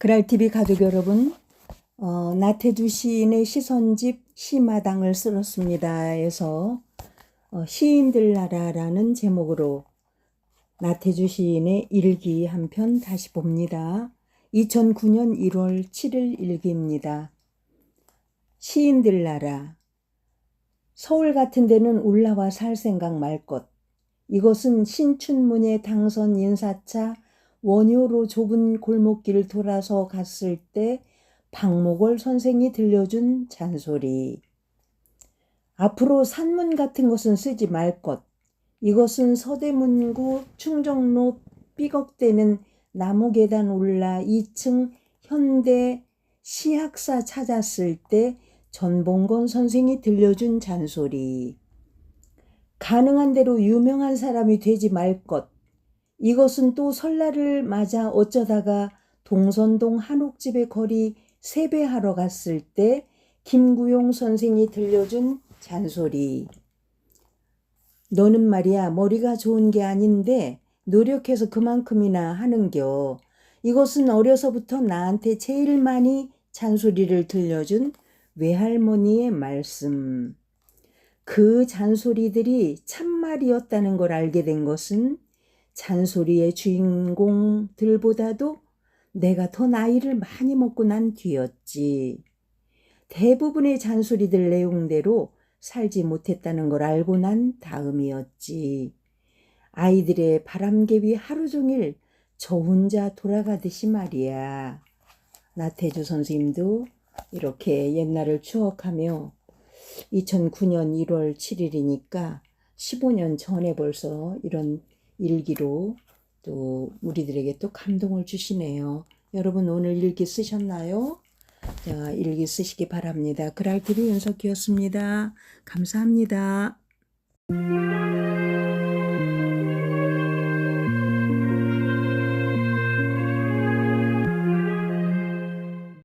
그랄TV 가족 여러분, 어, 나태주 시인의 시선집 시마당을 쓸었습니다에서 어, 시인들 나라라는 제목으로 나태주 시인의 일기 한 편 다시 봅니다. 2009년 1월 7일 일기입니다. 시인들 나라 서울 같은 데는 올라와 살 생각 말 것. 이것은 신춘문예 당선 인사차 원효로 좁은 골목길을 돌아서 갔을 때 박목월 선생이 들려준 잔소리. 앞으로 산문 같은 것은 쓰지 말 것. 이것은 서대문구 충정로 삐걱대는 나무 계단 올라 2층 현대 시학사 찾았을 때 전봉건 선생이 들려준 잔소리. 가능한 대로 유명한 사람이 되지 말 것. 이것은 또 설날을 맞아 어쩌다가 동선동 한옥집의 거리 세배하러 갔을 때 김구용 선생이 들려준 잔소리. 너는 말이야 머리가 좋은 게 아닌데 노력해서 그만큼이나 하는겨. 이것은 어려서부터 나한테 제일 많이 잔소리를 들려준 외할머니의 말씀. 그 잔소리들이 참말이었다는 걸 알게 된 것은 잔소리의 주인공들보다도 내가 더 나이를 많이 먹고 난 뒤였지. 대부분의 잔소리들 내용대로 살지 못했다는 걸 알고 난 다음이었지. 아이들의 바람개비 하루 종일 저 혼자 돌아가듯이 말이야. 나태주 선생님도 이렇게 옛날을 추억하며 2009년 1월 7일이니까 15년 전에 벌써 이런 일기로 또 우리들에게 또 감동을 주시네요. 여러분 오늘 일기 쓰셨나요? 자, 일기 쓰시기 바랍니다. 그랄TV 윤석기였습니다. 감사합니다.